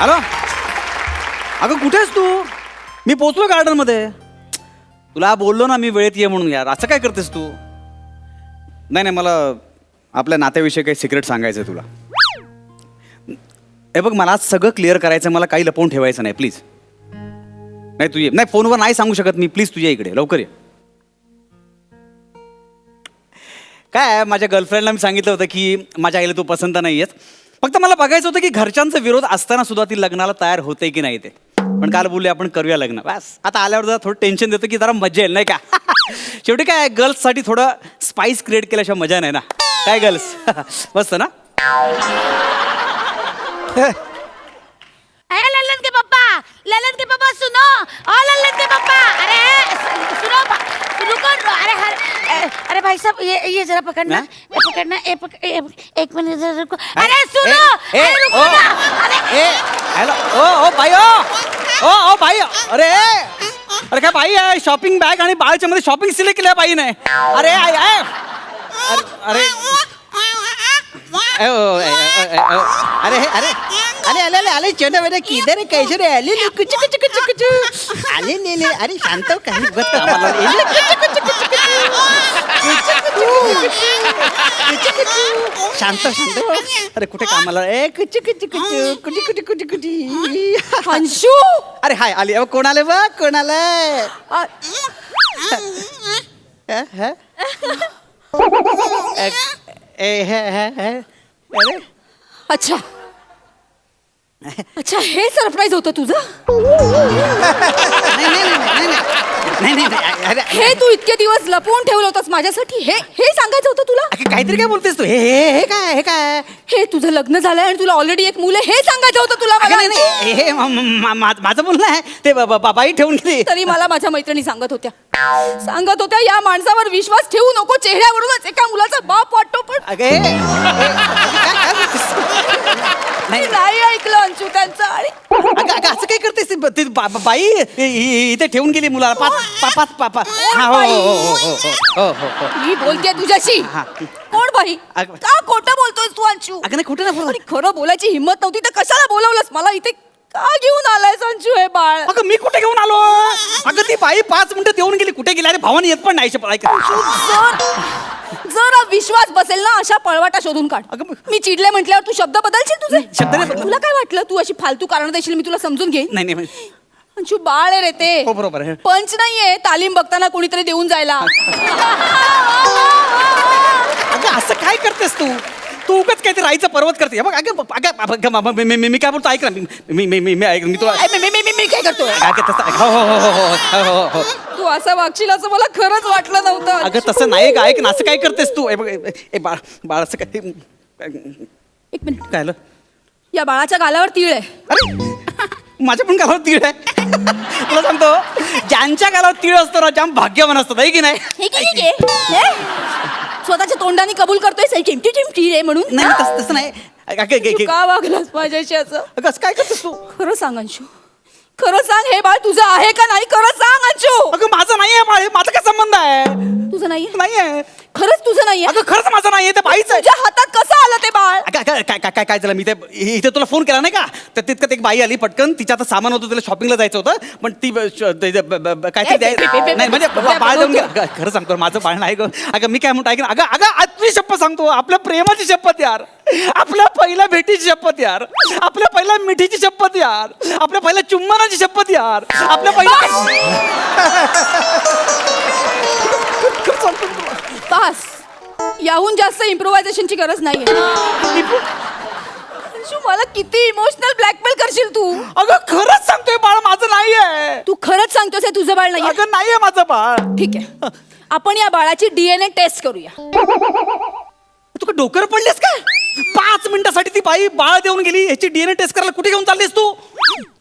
Hello? अगं कुठे आहेस तू? मी पोचलो गार्डनमध्ये. तुला बोललो ना मी वेळेत ये म्हणून यार. असं काय करतेस तू? नाही नाही मला आपल्या नात्याविषयी काही सिक्रेट सांगायचं आहे तुला. हे बघ मला आज सगळं क्लिअर करायचं मला काही लपवून ठेवायचं नाही प्लीज नाही तू ये. नाही फोनवर नाही सांगू शकत मी. प्लीज तुझ्या इकडे. लवकर ये. काय आहे, माझ्या गर्लफ्रेंडला मी सांगितलं होतं की माझ्या आईला तू पसंत नाही आहेस फक्त मला बघायचं होतं की घरच्यांचा विरोध असताना सुद्धा ती लग्नाला तयार होते की नाही ते. पण काल बोलले आपण करूया लग्न. बस. आता आल्यावर जरा थोडं टेन्शन देतं की जरा मजा येईल नाही का? शेवटी काय गर्ल्ससाठी थोडं स्पाइस क्रिएट केल्याशिवाय मजा नाही ना. काय गर्ल्स मस्त ना अरे ललन के पापा ललन के पापा सुनो ओ ललन के पापा अरे सु- सुनो पा- रुको रु- अरे हर, अ- अरे भाई साहब ये ये जरा पकड़ना? ये पकड़ना ये पक, ये, एक मिनट जरा रुको। अरे सुनो! ए, अरे रुको ओ, ना! अरे! ए hello O O by O! O O by अरे अरे काय बाई आहे शॉपिंग बॅग आणि बाळच्या मध्ये शॉपिंग सिलेक्ट केल्या बाईने. अरे आय आय अरे अरे. ए, ओ, ए, ए, ए, ए, अरे अरे. अरे अरे अरे अरे छोटा बेटा किधर है कैसे रे? अले ले कुछ कुछ कुछ कुछ. अरे ले ले अरे शांत हो काही बघ कामाला ए, ले, कुछ कुछ कुछ कुछ कुछ कुछ कुछ शांत शांत. अरे कुठे कामाला? ए कुछ कुछ कुछ कुछ कुछ कुछ कुछ अंशू अरे हाय आली. अहो कोण आले बघ? कोण आलंय? अ, ह? ए, ए, हे, हे, हे. अरे. अच्छा. अच्छा हे सरप्राईज होतं तुझं? नाही नाही नाही, नाही नाही. नाही नाही अरे हे तू इतके दिवस लपवून ठेवलं होतंस माझ्यासाठी? हे हे सांगायचं होतं तुला? काहीतरी काय बोलतेस तू? हे हे हे काय हे काय? हे तुझं लग्न झालंय आणि तुला ऑलरेडी एक मुलं हे सांगायचं होतं तुला अगं, मला? नाही नाही हे मा- मा- मा- माझं बोलणं आहे. ते ब- ब- बाबाई ठेवून गेली. तरी मला माझ्या मैत्रिणी सांगत होत्या. सांगत होत्या या माणसावर विश्वास ठेवू नको चेहऱ्यावरूनच एका मुलाचा बाप वाटतो पण अगे. नाही ऐकलं अंशू त्यांचं असं काय करतेस? बा- बाई इथे ठेवून गेली मुलाला. पाच पापा हो हो हो, हो हो हो हो मी बोलते तुझ्याशी. हा. कोण बाई? अगं- का खोटं बोलतोय तू अंशू? अगं नाही कुठे ना आणि खरं बोलायची हिंमत नव्हती तर कशाला बोलवलंस? मला इथे का घेऊन आलाय संशू हे बाळ? अगं मी कुठे घेऊन आलो? अगं ती बाई पाच मिनिटं देऊन गेली. कुठे गेली? अरे भावानी येत पण नाही शपथ, ऐक जर जर विश्वास बसेल ना अशा पळवाटा शोधून काढ. अगं मग- मी चिडले म्हटल्यावर तू शब्द बदलशील तुझे? शब्द नाही तुला काय वाटलं? तू अशी फालतू कारण देशील मी तुला समजून घेईन? नाही नाही अंशू बाळ आहे रे ते. हो, बरोबर आहे. पंच नाहीये तालीम बघताना कोणीतरी देऊन जायला. अगं असं काय करतेस तू? तू उगाच काहीतरी राहायचं पर्वत करते. बघ अगं अगं अगं, म- म- काय बोलतो? ऐक ना मी मी मी ऐक मी तुला मी- मी- मी- मी- मी काय तसं हो हो हो हो हो हो हो तू असं वागशील असं मला खरंच वाटलं नव्हतं. अगं तसं नाही का ऐक ना असं काय करतेस तू? बघ ए- ए बाळ बाळ असं काय एक मिनिट. काय आलं? या बाळाच्या गालावर तीळ आहे. अरे माझ्या पण गालावर तीळ आहे. तुला सांगतो ज्यांच्या गालावर तीळ असतो ना जाम भाग्यवान असतात आहे की नाही? स्वतःच्या तोंडाने कबूल करतोय चिमटी चिमटी रे म्हणून? नाही तसं तसं नाही. अगं, अगं, तू अगं, का वागलास माझ्याशी असं. अगं, असं काय करतेस तू? खरं सांग अंशू. खरं सांग हे बाळ तुझं आहे का नाही? खरं सांग अंशू. अगं माझं नाही आहे बाळ माझा काय संबंध आहे? तुझं नाहीये? नाही आहे खरंच तुझं नाहीये? अगं खरंच माझं नाही ते बाईच आहे. तुझ्या हातात कसं आलं ते बाळ? अगं, अगं, काय काय काय काय झालं? मी ते इथे तुला फोन केला नाही का? तर तितकं एक बाई आली पटकन तिच्या आता सामान होतं तिला शॉपिंगला जायचं होतं पण ती ब- श- ते- ते- ब- ब- काहीतरी ए, बे- बे- बे- द्याय- नाही म्हणजे बे- बा- बाळ देऊन अगं, खरं सांगतो माझं बाळ नाही गं. अगं मी काय म्हणतो ऐक ना अगं अगं आजची शपथ सांगतो आपल्या प्रेमाची शपथ यार. आपल्या पहिल्या भेटीची शपथ यार. आपल्या पहिल्या मिठीची शपथ यार. आपल्या पहिल्या चुंबनाची शपथ यार. आपल्या पहिल्या याहून जास्त इम्प्रोव्हायझेशनची गरज नाहीये. अंशू मला किती इमोशनल ब्लॅकमेल करशील तू? अगं खरंच सांगतोय बाळ माझं नाही आहे तू खरंच सांगतोस हे तुझं बाळ नाहीये? अगं नाही आहे माझं बाळ. ठीक आहे. आपण या बाळाची डीएनए टेस्ट करूया. तू का डोकर पडलेस काय? पाच मिनिटासाठी ती बाई बाळ देऊन गेली ह्याची डीएनए टेस्ट करायला कुठे घेऊन चाललीस तू?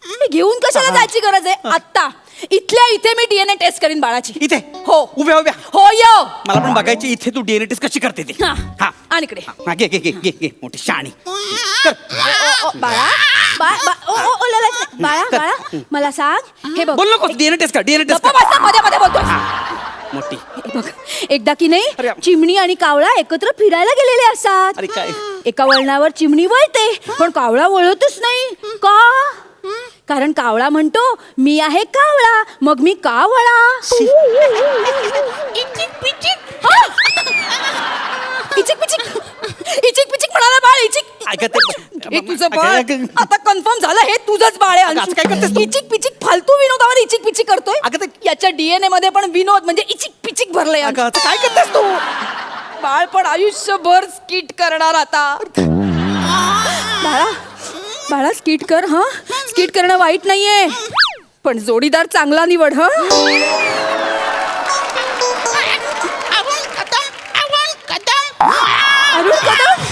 मी घेऊन कशाला जायची गरज आहे? आत्ता. इथल्या इथे मी डीएनए टेस्ट करीन बाळाची. इथे? हो. उभ्या उभ्या. हो यो. मला पण बघायची इथे तू डीएनए टेस्ट कशी करते ती. हा. हा. आणि इकडे. हा, घे घे घे घे घे मोठी शाणी. कर. ओ, ओ, बाळा बा- बा- ओ, ओ, ओ, लला, लला. बाळा बाळा मला सांग हे बघ. बोल नको डीएनए टेस्ट कर डीएनए टेस्ट गप्पा कर. बसता मध्ये मध्ये बोलतोय. मोठी. बघ एकदा की अरे. नाही चिमणी आणि कावळा एकत्र फिरायला गेलेले असतात. अरे काय? एका वळणावर चिमणी वळते पण कावळा वळतच नाही. का? कारण कावळा म्हणतो मी आहे कावळा मग मी का वळा? हा? इचिक पिचिक इचिक पिचिक म्हणाला बाळ इचिक. ऐका ते- हे तुझं बाळ. आता कन्फर्म झालं हे तुझंच बाळ आहे अगं, अंशू. आज काय करतेस तू? इचिक पिचिक फालतू विनोदावर इचिक पिचिक करतोय. अगं ते- याच्या डीएनए मध्ये पण विनोद म्हणजे इचिक पिचिक भरलंय अगं, अंशू. आता काय करतेस तू? बाळ पण आयुष्यभर स्किट करणार आता. बाळा बाळा स्किट कर हा? स्किट करणं वाईट नाहीये. पण जोडीदार चांगला निवड ह? अरुण कदम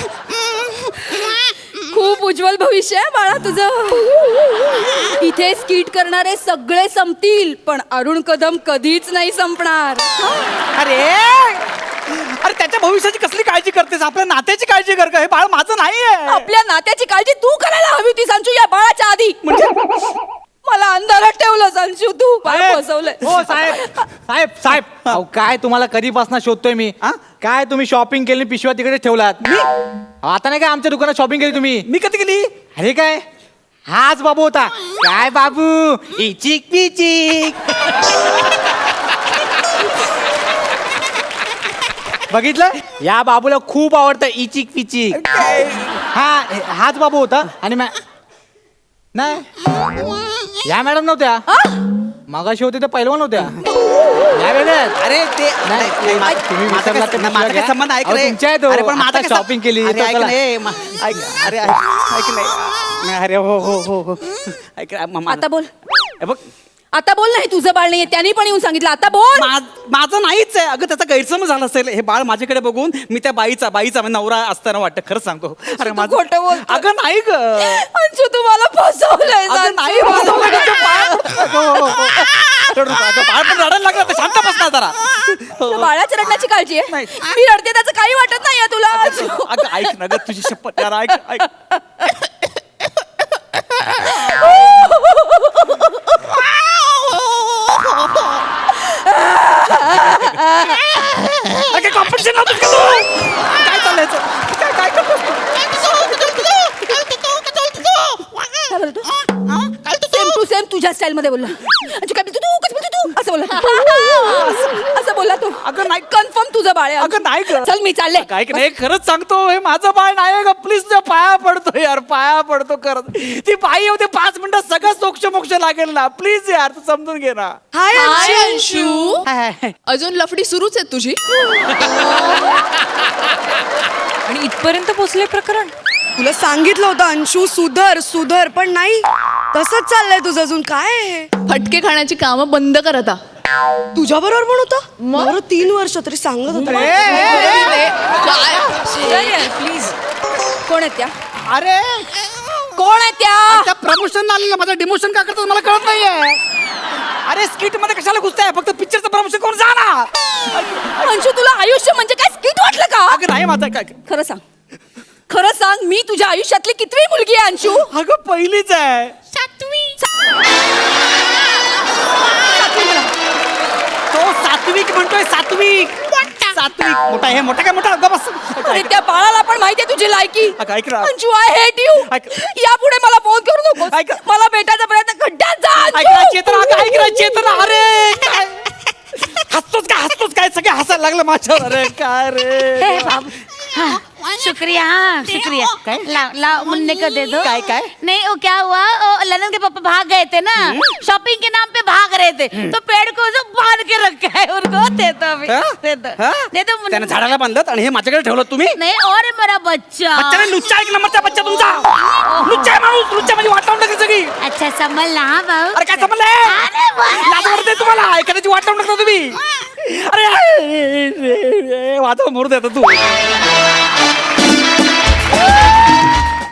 खूप उज्ज्वल भविष्य आहे बाळा तुझं. इथे स्किट करणारे सगळे संपतील पण अरुण कदम कधीच नाही संपणार. अरे अरे! त्याच्या भविष्याची कसली काळजी करतेस? आपल्या नात्याची काळजी कर का हे बाळ माझं नाहीये. आपल्या नात्याची काळजी तू करायला हवी होती संचू या बाळाच्या आधी. म्हणजे? मला अंधारात ठेवलं संचू तू बाळ हो साहेब. साहेब साहेब. अहो काय तुम्हाला कधीपासून शोधतोय मी? हा? काय तुम्ही शॉपिंग केली पिशव्या तिकडे ठेवलात? मी? आता नाही काय आमच्या दुकानात शॉपिंग केली तुम्ही? मी कधी गेली अरे काय? हाच बाबू होता. काय बाबू? इचिक पिचिक बघितलं? या बाबूला खूप आवडतं इचिक पिचिक. हा हाच बाबू होता. आणि मॅ नाही. या मॅडम नव्हत्या. मागाशी होते तर पहिलवान होत्या. या अरे ते नाही, नाही, मा- तुम्ही माझा विसरलात काय- ते माझा काय पिशव्या संबंध ऐक अहो, रे? तुमच्या हो. अरे पण माझा आता काय shopping केली, अरे ऐक चला. नाही मा- ऐक अरे ऐक ऐक नाही नाही, अरे हो हो हो हो. ऐक मा- आता बोल. हे बघ. आता बोल नाही तुझं बाळ नाहीये त्यांनी पण येऊन सांगितलं आता बोल मा- माझं नाहीच आहे अगं त्याचा गैरसमज झाला असेल हे बाळ माझ्याकडे बघून मी त्या बाईचा बाईचा म्हणजे नवरा असताना वाटतं खरं सांगतो अरे तू खोटं बोलतोय. अगं नाही ग अंशू तू मला फसवलंय अगं. नाही बाळ? अगं, हो, हो. रडू नका. अगं, बाळ पण रडायला लागलं तर शांत बस ना जरा हो. तुला बाळाच्या रडण्याची काळजी आहे नाही. मी रडते त्याचं काही वाटत नाहीये तुला अंशू. अगं ऐक ना ग तुझी शपथ यार ऐक ऐक अरे काय कॉम्पिटिशन नव्हतं का तू? काय चालायचं काय काय करतोस तू? काय बोलतो सेम टू सेम तुझ्या स्टाईल मध्ये बोलला अंशू काय बोलतो तू कसं बोलतो तू? असं बोलला असं- असं बोलला तू अगं नाही कन्फर्म तुझं बाळ अगं नाही ग. चल मी चालले. काय की नाही खरंच सांगतो हे माझं बाळ नाही ग. प्लीज तुझ्या पाया पडतो यार पाया पडतो खरंच. ती बाई होते पाच मिनिटं सगळं सोक्ष मोक्ष लागेल ना. प्लीज यार तू समजून घे ना. हाय हाय अंशू अंशू अजून लफडी सुरूच आहे तुझी. आणि इथपर्यंत पोचले प्रकरण. तुला सांगितलं होतं अंशू सुधर सुधर पण नाही. तसंच चाललंय तुझं अजून. काय आहे हे? फटके खाण्याची कामं बंद कर आता. तुझ्या बरोबर होतं? बरोबर तीन वर्ष तरी सांगत होतं. प्लीज कोण आहेत त्या? अरे. कोण आहेत त्या? प्रमोशन आलेलं माझं डिमोशन का करतो मला कळत नाहीये. अरे स्किटमध्ये कशाला घुसताय? फक्त पिक्चरचं प्रमोशन करून जा ना. अंशू तुला आयुष्य म्हणजे काय स्किट वाटलं का? अगं नाही माझं काय. खरं सांग. खरं सांग मी तुझ्या आयुष्यातली कितवी मुलगी आहे अंशू? अगं पहिलीच आहे. तो म्हणतोय सात्विक. सात्विक. मोठा हे मोठा काय मोठा? बस. आणि त्या बाळाला पण माहितीये तुझी लायकी. अगं, ऐक ना. अंशू आय हेट यू ऐक. यापुढे मला फोन करू नको ऐक. मला भेटायचा प्रयत्न खड्ड्यात जा. चेतना अगं, ऐक ना चेतना अरे. काय हसतोच काय हसतोच काय? सगळे हसायला लागलं माझ्यावर. अरे काय रे? हे हाँ, शुक्रिया हाँ शुक्रिया लाओ लाओ मुन्ने को दे दो काय, काय? नहीं वो क्या हुआ वो ललन के पापा भाग गए थे ना शॉपिंग के नाम पे भाग रहे थे तो पेड़ को जो बांध के रखा है उनको दे दो अभी हा? दे दो हा? दे दो मुन्ने त्याने झाडाला बांधलं आणि हे माझ्याकडे ठेवलं तुम्ही नहीं और है मेरा बच्चा बच्चा नाही लुच्चा एक नंबरचा बच्चा तुमचा लुच्चा आहे माणूस लुच्चा म्हणजे वाट लावून टाकली सगळी अच्छा समझ ला हाँ भाऊ अरे काय समजलंय अरे वाह. लाज वाटते तुम्हाला एखाद्याची वाट लावून टाकता तुम्ही अरे वाचा मोर देता तू Woo!